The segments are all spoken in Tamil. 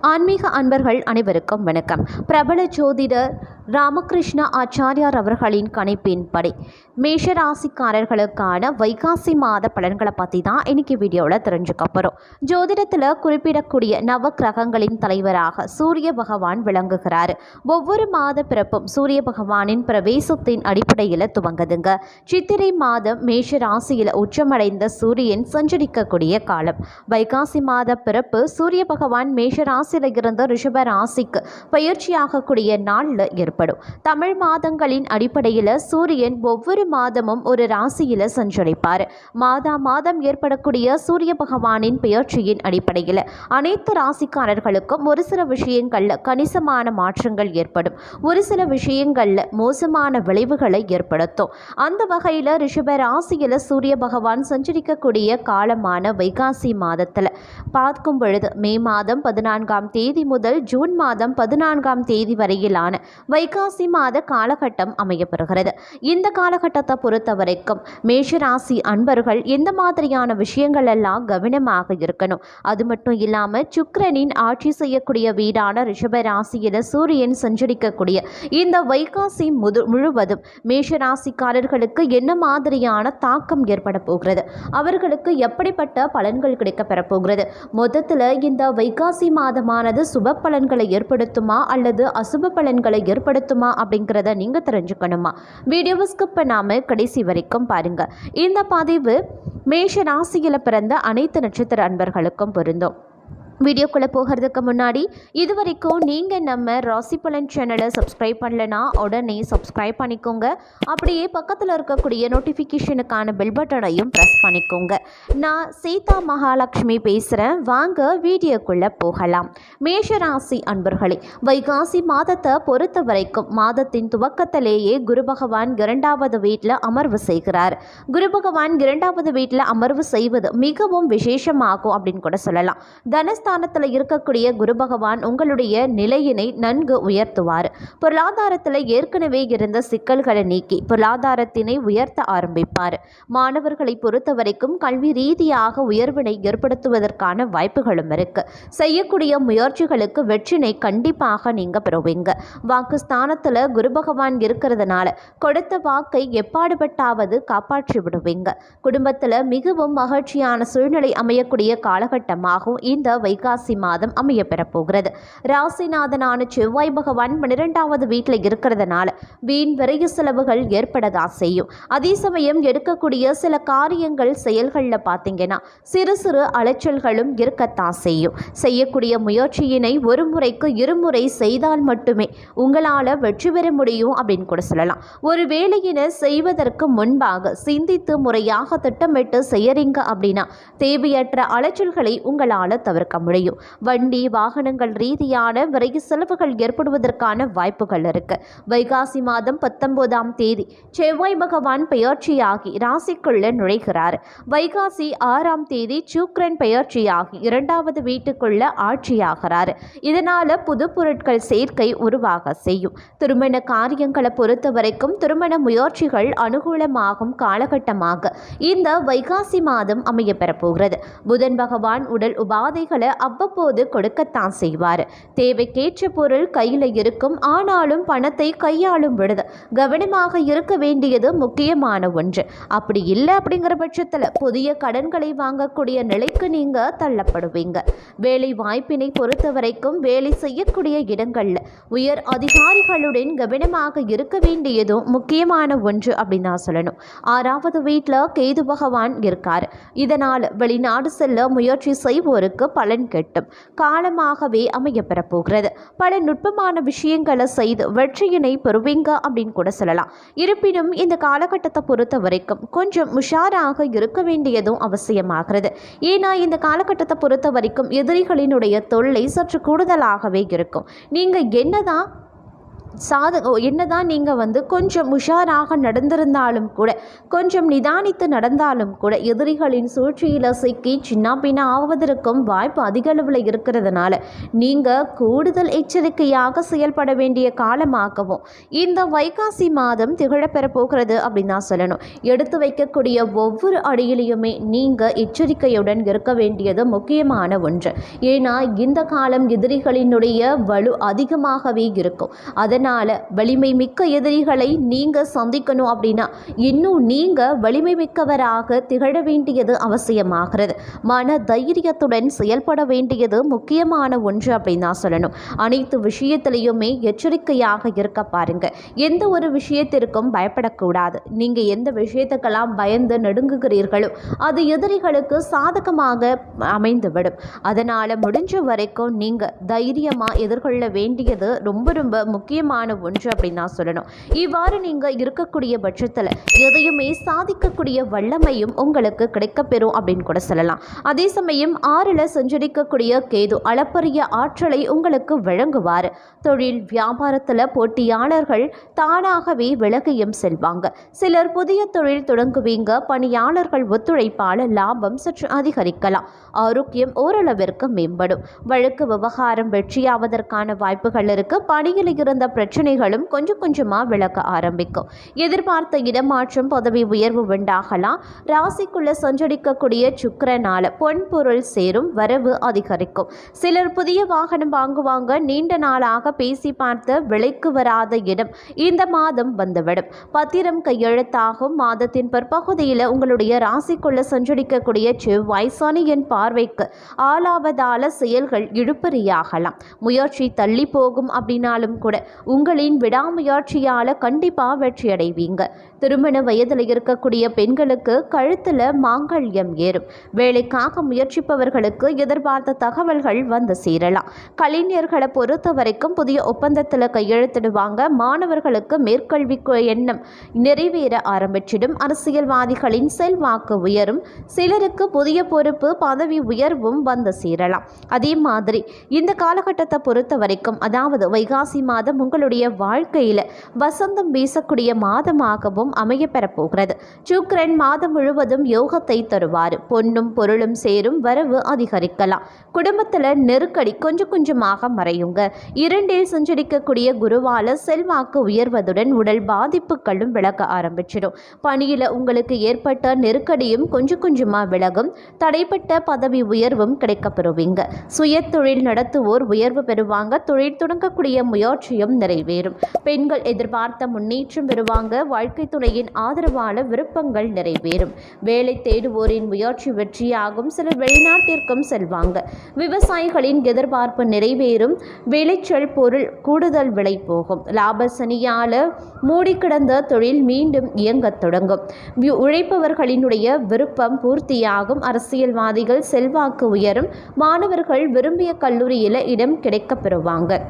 ஆன்மீக அன்பர்கள் அனைவருக்கும் வணக்கம். பிரபல ஜோதிடர் ராமகிருஷ்ண ஆச்சாரியார் அவர்களின் கணிப்பின்படி மேஷராசிக்காரர்களுக்கான வைகாசி மாத பலன்களை பற்றி தான் இன்னைக்கு வீடியோவில் தெரிஞ்சுக்க போகிறோம் ஜோதிடத்தில் குறிப்பிடக்கூடிய நவ கிரகங்களின் தலைவராக சூரிய பகவான் விளங்குகிறார். ஒவ்வொரு மாத பிறப்பும் சூரிய பகவானின் பிரவேசத்தின் அடிப்படையில் துவங்குதுங்க. சித்திரை மாதம் மேஷராசியில் உச்சமடைந்த சூரியன் சஞ்சரிக்கக்கூடிய காலம். வைகாசி மாத பிறப்பு சூரிய பகவான் மேஷராசி ராசியில் இருந்த ரிஷப ராசிக்கு பயிற்சியாகக்கூடிய நாளில் ஏற்படும். தமிழ் மாதங்களின் அடிப்படையில் சூரியன் ஒவ்வொரு மாதமும் ஒரு ராசியில் சஞ்சரிப்பார். மாதா மாதம் ஏற்படக்கூடிய சூரிய பகவானின் பெயர்ச்சியின் அடிப்படையில் அனைத்து ராசிக்காரர்களுக்கும் ஒரு சில விஷயங்களில் கணிசமான மாற்றங்கள் ஏற்படும். ஒரு சில விஷயங்களில் மோசமான விளைவுகளை ஏற்படுத்தும். அந்த வகையில் ரிஷப ராசியில் சூரிய பகவான் சஞ்சரிக்கக்கூடிய காலமான வைகாசி மாதத்தில் பார்க்கும் பொழுது மே மாதம் பதினான்காம் தேதி முதல் ஜூன் மாதம் பதினான்காம் தேதி வரையிலான வைகாசி மாத காலகட்டம் அமையப்பெறுகிறது. இந்த காலகட்டத்தை பொறுத்த வரைக்கும் மேஷராசி அன்பர்கள் எந்த மாதிரியான விஷயங்கள் எல்லாம் கவனமாக இருக்கணும். அது மட்டும் இல்லாமல் சுக்கரனின் ஆட்சி செய்யக்கூடிய வீடான ரிஷபராசியில் சூரியன் சஞ்சரிக்கக்கூடிய இந்த வைகாசி முது முழுவதும் மேஷராசிக்காரர்களுக்கு என்ன மாதிரியான தாக்கம் ஏற்பட போகிறது? அவர்களுக்கு எப்படிப்பட்ட பலன்கள் கிடைக்க பெறப்போகிறது மொத்தத்தில் இந்த வைகாசி மாதம் மாதமானது சுப பலன்களை ஏற்படுத்துமா அல்லது அசுப பலன்களை ஏற்படுத்துமா அப்படிங்கிறத நீங்கள் தெரிஞ்சுக்கணுமா? வீடியோவை ஸ்கிப் பண்ணாமல் கடைசி வரைக்கும் பாருங்கள் இந்த பதிவு மேஷ ராசியில் பிறந்த அனைத்து நட்சத்திர அன்பர்களுக்கும் பொருந்தும். வீடியோக்குள்ளே போகிறதுக்கு முன்னாடி இது வரைக்கும் நீங்கள் நம்ம ராசி பலன் சேனலை சப்ஸ்கிரைப் பண்ணலனா உடனே சப்ஸ்கிரைப் பண்ணிக்கோங்க. அப்படியே பக்கத்தில் இருக்கக்கூடிய நோட்டிஃபிகேஷனுக்கான பெல் பட்டனையும் ப்ரெஸ் பண்ணிக்கோங்க. நான் சீதா மகாலட்சுமி பேசுகிறேன் வாங்க வீடியோக்குள்ளே போகலாம். மேஷராசி அன்பர்களே வைகாசி மாதத்தை பொறுத்த வரைக்கும் மாதத்தின் துவக்கத்திலேயே குரு பகவான் இரண்டாவது வீட்டில் அமர்வு செய்கிறார். குரு பகவான் இரண்டாவது வீட்டில் அமர்வு செய்வது மிகவும் விசேஷமாகும் அப்படின்னு கூட சொல்லலாம். ஸ்தானத்தில் இருக்கக்கூடிய குரு பகவான் உங்களுடைய நிலையினை நன்கு உயர்த்துவார். பொருளாதாரத்தில் ஏற்கனவே இருந்த சிக்கல்களை நீக்கி பொருளாதாரத்தினை உயர்த்த ஆரம்பிப்பார். மாணவர்களை பொறுத்த வரைக்கும் கல்வி ரீதியாக உயர்வினை ஏற்படுத்துவதற்கான வாய்ப்புகளும் இருக்கு. செய்யக்கூடிய முயற்சிகளுக்கு வெற்றினை கண்டிப்பாக நீங்க பெறுவீங்க. வாக்கு ஸ்தானத்தில் குரு பகவான் இருக்கிறதுனால கொடுத்த வாக்கை எப்பாடுபட்டாவது காப்பாற்றி விடுவீங்க. குடும்பத்தில் மிகவும் மகிழ்ச்சியான சூழ்நிலை அமையக்கூடிய காலகட்டமாகவும் இந்த வைகாசி மாதம் அமைய பெறப்போகிறது. ராசிநாதனான செவ்வாய் பகவான் பன்னிரெண்டாவது வீட்டில் இருக்கிறதுனால வீண் விரைய செலவுகள் ஏற்படதா செய்யும். அதே சமயம் எடுக்கக்கூடிய சில காரியங்கள் செயல்களில் பார்த்தீங்கன்னா சிறு சிறு அலைச்சல்களும் இருக்கத்தான் செய்யும். செய்யக்கூடிய முயற்சியினை ஒரு முறைக்கு இருமுறை செய்தால் மட்டுமே உங்களால் வெற்றி பெற முடியும் அப்படின்னு கூட சொல்லலாம். ஒரு வேலையினை செய்வதற்கு முன்பாக சிந்தித்து முறையாக திட்டமிட்டு செய்யறீங்க அப்படின்னா தேவையற்ற அலைச்சல்களை உங்களால் தவிர்க்க முடியும். வண்டி வாகனங்கள் ரீதியான விரைவு செலவுகள் ஏற்படுவதற்கான வாய்ப்புகள் இருக்கு. வைகாசி மாதம் பத்தொன்பதாம் தேதி செவ்வாய் பகவான் பெயர்ச்சியாகி ராசிக்குள்ள நுழைகிறார். வைகாசி ஆறாம் தேதி சுக்ரன் பெயர்ச்சியாகி இரண்டாவது வீட்டுக்குள்ள ஆட்சியாகிறார். இதனால புது பொருட்கள் சேர்க்கை உருவாக செய்யும். திருமண காரியங்களை பொறுத்த வரைக்கும் திருமண முயற்சிகள் அனுகூலமாகும் காலகட்டமாக இந்த வைகாசி மாதம் அமைய போகிறது. புதன் பகவான் உடல் உபாதைகளை அவ்வப்போது கொடுக்கத்தான் செய்வார். தேவைக்கேற்ற பொருள் கையில் இருக்கும் ஆனாலும் பணத்தை கையாளும் விடுது கவனமாக இருக்க வேண்டியது முக்கியமான ஒன்று. அப்படி இல்லை அப்படிங்கிற பட்சத்தில் புதிய கடன்களை வாங்கக்கூடிய நிலைக்கு நீங்கள் தள்ளப்படுவீங்க. வேலை வாய்ப்பினை பொறுத்த வரைக்கும் வேலை செய்யக்கூடிய இடங்களில் உயர் அதிகாரிகளுடன் கவனமாக இருக்க வேண்டியதும் முக்கியமான ஒன்று அப்படின்னு நான் சொல்லணும். ஆறாவது வீட்டில் கேது பகவான் இருக்கார். இதனால் வெளிநாடு செல்ல முயற்சி செய்வோருக்கு பலன் பலன் கிட்டும். காலமாகவே அமைய பெறப்போகிறது. பல நுட்பமான விஷயங்களை செய்து வெற்றியினை பெறுவீங்க அப்படின்னு கூட சொல்லலாம். இருப்பினும் இந்த காலகட்டத்தை பொறுத்த வரைக்கும் கொஞ்சம் உஷாராக இருக்க வேண்டியதும் அவசியமாகிறது. ஏன்னா இந்த காலகட்டத்தை பொறுத்த வரைக்கும் எதிரிகளினுடைய தொல்லை சற்று கூடுதலாகவே இருக்கும். நீங்கள் என்னதான் சாத என்னதான் நீங்கள் வந்து கொஞ்சம் உஷாராக நடந்திருந்தாலும் கூட கொஞ்சம் நிதானித்து நடந்தாலும் கூட எதிரிகளின் சூழ்ச்சியில் சிக்கி சின்ன பின்ன ஆவதற்கும் வாய்ப்பு அதிக அளவில் இருக்கிறதுனால நீங்கள் கூடுதல் எச்சரிக்கையாக செயல்பட வேண்டிய காலமாகவும் இந்த வைகாசி மாதம் திகழப்பெற போகிறது அப்படின்னு தான் சொல்லணும். எடுத்து வைக்கக்கூடிய ஒவ்வொரு அடியிலையுமே நீங்கள் எச்சரிக்கையுடன் இருக்க வேண்டியது முக்கியமான ஒன்று. ஏன்னா இந்த காலம் எதிரிகளினுடைய வலு அதிகமாகவே இருக்கும். அதன் அதனால் வலிமை மிக்க எதிரிகளை நீங்கள் சந்திக்கணும் அப்படின்னா இன்னும் நீங்கள் வலிமை மிக்கவராக திகழ வேண்டியது அவசியமாகிறது. மன தைரியத்துடன் செயல்பட வேண்டியது முக்கியமான ஒன்று அப்படின்னு தான் சொல்லணும். அனைத்து விஷயத்திலையுமே எச்சரிக்கையாக இருக்க பாருங்க. எந்த ஒரு விஷயத்திற்கும் பயப்படக்கூடாது. நீங்கள் எந்த விஷயத்துக்கெல்லாம் பயந்து நடுங்குகிறீர்களோ அது எதிரிகளுக்கு சாதகமாக அமைந்துவிடும். அதனால் முடிஞ்ச வரைக்கும் நீங்கள் தைரியமாக எதிர்கொள்ள வேண்டியது ரொம்ப ரொம்ப முக்கியமான முக்கியமான ஒன்று அப்படின்னு தான் சொல்லணும். இவ்வாறு நீங்கள் இருக்கக்கூடிய பட்சத்தில் எதையுமே சாதிக்கக்கூடிய வல்லமையும் உங்களுக்கு கிடைக்கப்பெறும் அப்படின்னு கூட சொல்லலாம். அதே சமயம் ஆறில் சஞ்சரிக்கக்கூடிய கேது அளப்பரிய ஆற்றலை உங்களுக்கு வழங்குவார். தொழில் வியாபாரத்தில் போட்டியாளர்கள் தானாகவே விலகியும் செல்வாங்க. சிலர் புதிய தொழில் தொடங்குவீங்க பணியாளர்கள் ஒத்துழைப்பால் லாபம் சற்று அதிகரிக்கலாம். ஆரோக்கியம் ஓரளவிற்கு மேம்படும். வழக்கு விவகாரம் வெற்றியாவதற்கான வாய்ப்புகள் இருக்கு. பணியில் இருந்த பிரச்சனைகளும் கொஞ்சம் கொஞ்சமாக விளக்க ஆரம்பிக்கும். எதிர்பார்த்த இடமாற்றம் பதவி உயர்வு உண்டாகலாம். ராசிக்குள்ள சஞ்சரிக்கக்கூடிய சுக்கரனால் பொன் பொருள் சேரும் வரவு அதிகரிக்கும். சிலர் புதிய வாகனம் வாங்குவாங்க. நீண்ட நாளாக பேசி பார்த்த விலைக்கு வராத இடம் இந்த மாதம் வந்துவிடும். பத்திரம் கையெழுத்தாகும். மாதத்தின் பிற்பகுதியில் உங்களுடைய ராசிக்குள்ள சஞ்சரிக்கக்கூடிய செவ்வாய் சனியின் பார்வைக்கு ஆளாவதால செயல்கள் இழுப்பறியாகலாம் முயற்சி தள்ளி போகும் அப்படின்னாலும் கூட உங்களின் விடாமுயற்சியால் கண்டிப்பாக வெற்றி அடைவீங்க திருமண வயதில் இருக்கக்கூடிய பெண்களுக்கு கழுத்தில் மாங்கல்யம் ஏறும். வேலைக்காக முயற்சிப்பவர்களுக்கு எதிர்பார்த்த தகவல்கள் வந்து சேரலாம். கலைஞர்களை பொறுத்த வரைக்கும் புதிய ஒப்பந்தத்தில் கையெழுத்திடுவாங்க. மாணவர்களுக்கு மேற்கல்வி எண்ணம் நிறைவேற ஆரம்பிச்சிடும். அரசியல்வாதிகளின் செல்வாக்கு உயரும். சிலருக்கு புதிய பொறுப்பு பதவி உயர்வும் வந்து சேரலாம். அதே மாதிரி இந்த காலகட்டத்தை பொறுத்த வரைக்கும் அதாவது வைகாசி மாதம் உங்கள் உங்களுடைய வாழ்க்கையில் வசந்தம் வீசக்கூடிய மாதமாகவும் அமைய பெறப்போகிறது. சுக்கரன் மாதம் முழுவதும் யோகத்தை தருவார். பொன்னும் பொருளும் சேரும் வரவு அதிகரிக்கலாம். குடும்பத்தில் நெருக்கடி கொஞ்சம் கொஞ்சமாக மறையுங்க. இரண்டில் சஞ்சரிக்கக்கூடிய குருவால செல்வாக்கு உயர்வதுடன் உடல் பாதிப்புகளும் விலக ஆரம்பிச்சிடும். பணியில் உங்களுக்கு ஏற்பட்ட நெருக்கடியும் கொஞ்சம் கொஞ்சமாக விலகும். தடைப்பட்ட பதவி உயர்வும் கிடைக்கப்பெறுவீங்க சுய தொழில் நடத்துவோர் உயர்வு பெறுவாங்க. தொழில் தொடங்கக்கூடிய முயற்சியும் நிறைவேறும் பெண்கள் எதிர்பார்த்த முன்னேற்றம் பெறுவாங்க. வாழ்க்கை துணையின் ஆதரவான விருப்பங்கள் நிறைவேறும். வேலை தேடுவோரின் முயற்சி வெற்றியாகும். சிலர் வெளிநாட்டிற்கும் செல்வாங்க. விவசாயிகளின் எதிர்பார்ப்பு நிறைவேறும். விளைச்சல் பொருள் கூடுதல் விலை போகும். லாப சனியால மூடி கிடந்த தொழில் மீண்டும் இயங்கத் தொடங்கும். உழைப்பவர்களினுடைய விருப்பம் பூர்த்தியாகும். அரசியல்வாதிகள் செல்வாக்கு உயரும். மாணவர்கள் விரும்பிய கல்லூரியில் இடம் கிடைக்கப் பெறுவாங்க.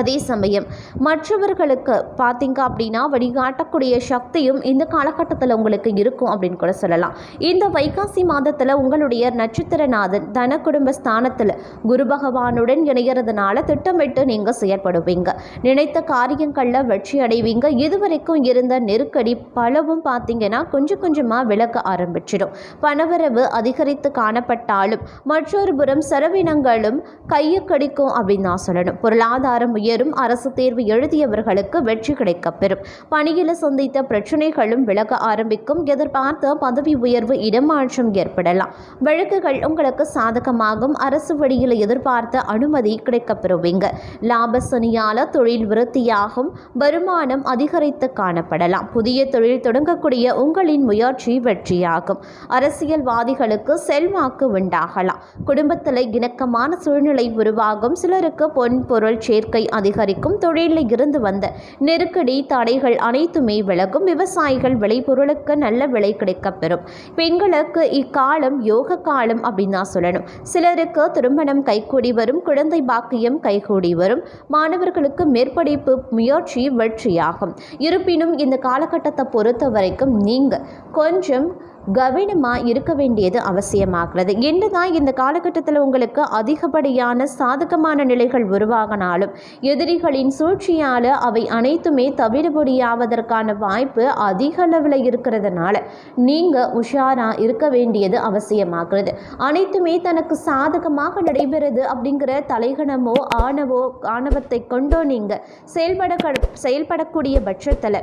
அதே சமயம் மற்றவர்களுக்கு பார்த்தீங்க அப்படின்னா வழிகாட்டக்கூடிய சக்தியும் இந்த காலகட்டத்தில் உங்களுக்கு இருக்கும் அப்படின்னு கூட சொல்லலாம். இந்த வைகாசி மாதத்தில் உங்களுடைய நட்சத்திரநாதன் தன குடும்ப ஸ்தானத்தில் குரு பகவானுடன் இணையறதுனால திட்டமிட்டு நீங்கள் செயற்படுவீங்க. நினைத்த காரியங்களில் வெற்றி அடைவீங்க. இதுவரைக்கும் இருந்த நெருக்கடி பலவும் பார்த்தீங்கன்னா கொஞ்சம் கொஞ்சமாக விலக ஆரம்பிச்சிடும். பணவரவு அதிகரித்து காணப்பட்டாலும் மற்றொரு புறம் செலவினங்களும் கையை கடிக்கும் அப்படின்னு நான் சொல்லணும். பொருளாதாரம் உயரும் அரசு தேர்வு எழுதியவர்களுக்கு வெற்றி கிடைக்கப்பெறும் பணியில் சந்தித்த பிரச்சனைகளும் விலக ஆரம்பிக்கும். எதிர்பார்த்த பதவி உயர்வு இடமாற்றம் ஏற்படலாம். வழக்குகள் உங்களுக்கு சாதகமாகும். அரசு வழியில் எதிர்பார்த்த அனுமதி கிடைக்கப்பெறுவீங்க லாப சனியால தொழில் விருத்தியாகும். வருமானம் அதிகரித்து காணப்படலாம். புதிய தொழில் தொடங்கக்கூடிய உங்களின் முயற்சி வெற்றியாகும். அரசியல்வாதிகளுக்கு செல்வாக்கு உண்டாகலாம். குடும்பத்தில் இணக்கமான சூழ்நிலை உருவாகும். சிலருக்கு பொன் பொருள் சேர்க்கை அதிகரிக்கும் தொழிலில் இருந்து வந்த நெருக்கடி தடைகள் அனைத்துமே விலகும். விவசாயிகள் விளைபொருளுக்கு நல்ல விலை கிடைக்கப்பெறும் பெண்களுக்கு இக்காலம் யோக காலம் அப்படின்னு தான் சொல்லணும். சிலருக்கு திருமணம் கைகூடி வரும் குழந்தை பாக்கியம் கைகூடி வரும். மாணவர்களுக்கு மேற்படிப்பு முயற்சி வெற்றியாகும். இருப்பினும் இந்த காலகட்டத்தை பொறுத்த வரைக்கும் நீங்கள் கொஞ்சம் கவனமாக இருக்க வேண்டியது அவசியமாகிறது. என்னதான் இந்த காலகட்டத்தில் உங்களுக்கு அதிகப்படியான சாதகமான நிலைகள் உருவாகினாலும் எதிரிகளின் சூழ்ச்சியால் அவை அனைத்துமே தவிடுபடியாவதற்கான வாய்ப்பு அதிக அளவில் இருக்கிறதுனால நீங்கள் உஷாராக இருக்க வேண்டியது அவசியமாகிறது. அனைத்துமே தனக்கு சாதகமாக நடைபெறுது அப்படிங்கிற தலைகணமோ ஆணவோ ஆணவத்தை கொண்டோ நீங்கள் செயல்பட செயல்படக்கூடிய பட்சத்தில்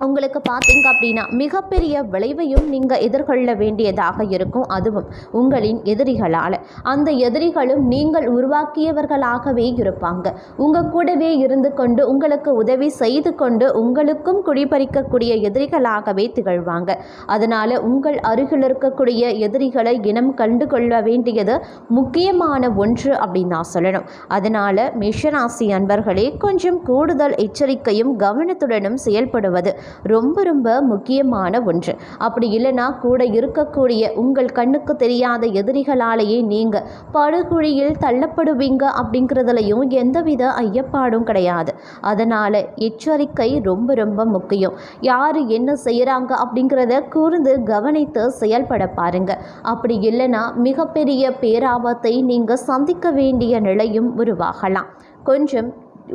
உங்களுக்கு பார்த்தீங்க அப்படின்னா மிகப்பெரிய விளைவையும் நீங்கள் எதிர்கொள்ள வேண்டியதாக இருக்கும். அதுவும் உங்களின் எதிரிகளால். அந்த எதிரிகளும் நீங்கள் உருவாக்கியவர்களாகவே இருப்பாங்க. உங்கள் கூடவே இருந்து கொண்டு உங்களுக்கு உதவி செய்து கொண்டு உங்களுக்கும் குடிபறிக்கக்கூடிய எதிரிகளாகவே திகழ்வாங்க. அதனால் உங்கள் அருகில் இருக்கக்கூடிய எதிரிகளை இனம் கண்டு கொள்ள வேண்டியது முக்கியமான ஒன்று அப்படின்னு நான் சொல்லணும். அதனால் மேஷராசி அன்பர்களே கொஞ்சம் கூடுதல் எச்சரிக்கையும் கவனத்துடனும் செயல்படுவது ரொம்ப ரொம்ப முக்கியமான ஒன்று. அப்படி இல்லைன்னா கூட இருக்கக்கூடிய உங்கள் கண்ணுக்கு தெரியாத எதிரிகளாலேயே நீங்கள் படுகுழியில் தள்ளப்படுவீங்க அப்படிங்கிறதுலையும் எந்தவித ஐயப்பாடும் கிடையாது. அதனால் எச்சரிக்கை ரொம்ப ரொம்ப முக்கியம். யார் என்ன செய்கிறாங்க அப்படிங்கிறத கூர்ந்து கவனித்து செயல்பட பாருங்க. அப்படி இல்லைன்னா மிகப்பெரிய பேராபத்தை நீங்கள் சந்திக்க வேண்டிய நிலையும் உருவாகலாம். கொஞ்சம்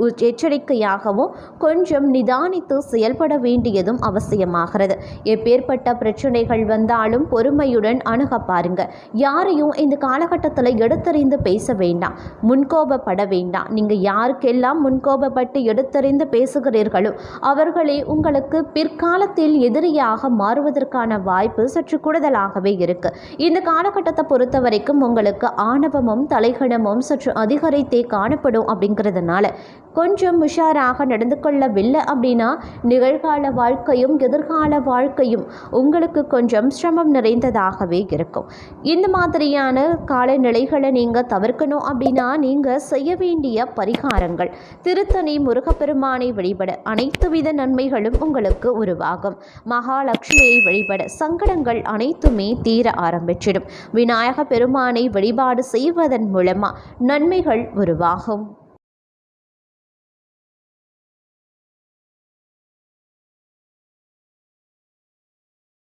எச்சரிக்கையாகவும் கொஞ்சம் நிதானித்து செயல்பட வேண்டியதும் அவசியமாகிறது. எப்பேற்பட்ட பிரச்சனைகள் வந்தாலும் பொறுமையுடன் அணுக பாருங்க. யாரையும் இந்த காலகட்டத்தில் எடுத்தறிந்து பேச வேண்டாம். முன்கோபப்பட வேண்டாம். நீங்கள் யாருக்கெல்லாம் முன்கோபப்பட்டு எடுத்தறிந்து பேசுகிறீர்களோ அவர்களே உங்களுக்கு பிற்காலத்தில் எதிரியாக மாறுவதற்கான வாய்ப்பு சற்று கூடுதலாகவே இருக்கு. இந்த காலகட்டத்தை பொறுத்த வரைக்கும் உங்களுக்கு ஆணவமும் தலைகணமும் சற்று அதிகரித்தே காணப்படும் அப்படிங்கிறதுனால கொஞ்சம் உஷாராக நடந்து கொள்ளவில்லை அப்படின்னா நிகழ்கால வாழ்க்கையும் எதிர்கால வாழ்க்கையும் உங்களுக்கு கொஞ்சம் சிரமம் நிறைந்ததாகவே இருக்கும். இந்த மாதிரியான காலநிலைகளை நீங்கள் தவிர்க்கணும் அப்படின்னா நீங்கள் செய்ய வேண்டிய பரிகாரங்கள் திருத்தணி முருகப்பெருமானை வழிபட அனைத்து வித நன்மைகளும் உங்களுக்கு உருவாகும். மகாலட்சுமியை வழிபட சங்கடங்கள் அனைத்துமே தீர ஆரம்பிச்சிடும். விநாயக பெருமானை வழிபாடு செய்வதன் மூலமாக நன்மைகள் உருவாகும்.